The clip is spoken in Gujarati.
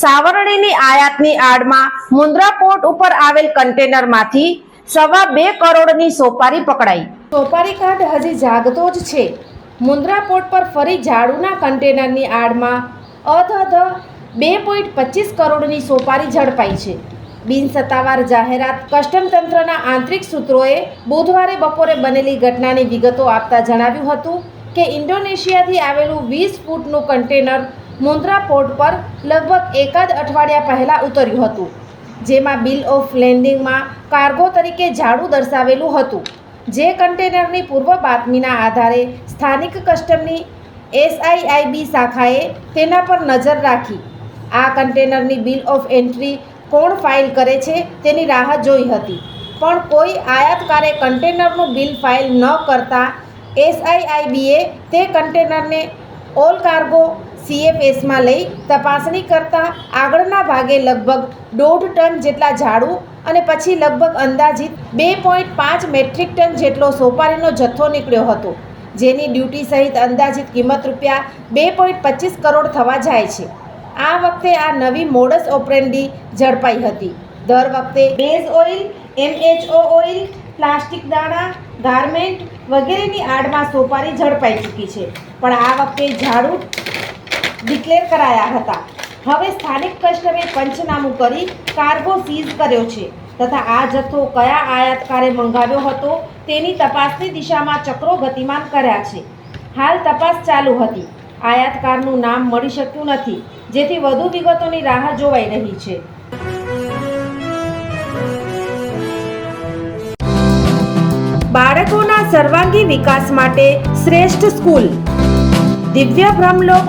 સાવરણીની આયાતની આડમાં મુન્દ્રા પોર્ટ ઉપર આવેલ કન્ટેનરમાંથી સવા બે કરોડની સોપારી પકડાઈ. સોપારી કાંડ હજી જાગતો જ છે. મુન્દ્રા પોર્ટ પર ફરી ઝાડુના કન્ટેનરની આડમાં અધધ બે પોઈન્ટ પચીસ કરોડની સોપારી ઝડપાઈ છે. બિનસત્તાવાર જાહેરાત કસ્ટમ તંત્રના આંતરિક સૂત્રોએ બુધવારે બપોરે બનેલી ઘટનાની વિગતો આપતા જણાવ્યું હતું કે ઇન્ડોનેશિયાથી આવેલું વીસ ફૂટનું કન્ટેનર મુન્દ્રા પોર્ટ પર લગભગ એકાદ અઠવાડિયા પહેલાં ઉતર્યું હતું, જેમાં બિલ ઓફ લેન્ડિંગમાં કાર્ગો તરીકે ઝાડુ દર્શાવેલું હતું. જે કન્ટેનરની પૂર્વ બાતમીના આધારે સ્થાનિક કસ્ટમની એસઆઈઆઈબી શાખાએ તેના પર નજર રાખી. આ કન્ટેનરની બિલ ઓફ એન્ટ્રી કોણ ફાઇલ કરે છે તેની રાહ જોઈ હતી. પણ કોઈ આયાતકારે કન્ટેનરનું બિલ ફાઇલ ન કરતા એસઆઈઆઈબીએ તે કન્ટેનરને ઓલ કાર્ગો સીએફએસમાં લઈ તપાસણી કરતા આગળના ભાગે લગભગ દોઢ ટન જેટલા ઝાડુ અને પછી લગભગ અંદાજિત બે પોઈન્ટ પાંચ મેટ્રિક ટન જેટલો સોપારીનો જથ્થો નીકળ્યો હતો, જેની ડ્યુટી સહિત અંદાજિત કિંમત રૂપિયા બે પોઈન્ટ પચીસ કરોડ થવા જાય છે. આ વખતે આ નવી મોડસ ઓપરેન્ડી ઝડપાઈ હતી. દર વખતે base oil, MHO oil, plastic દાણા, ગાર્મેન્ટ વગેરેની આડમાં સોપારી ઝડપાઈ ચૂકી છે. પણ આ વખતે ઝાડુ ડિક્લેર કરાયા હતા. હવે સ્થાનિક કસ્ટમે પંચનામું કરી કાર્ગો સીઝ કર્યો છે તથા આ જથ્થો કયા આયાતકારે મંગાવ્યો હતો તેની તપાસની દિશામાં ચક્રો ગતિમાન કર્યા છે. હાલ તપાસ ચાલુ હતી. આયાતકારનું નામ મળી શક્યું નથી, જેથી વધુ વિગતોની રાહ જોવાઈ રહી છે. બાળકોના સર્વાંગી વિકાસ માટે શ્રેષ્ઠ સ્કૂલ. દિવ્ય બ્રહ્મલોક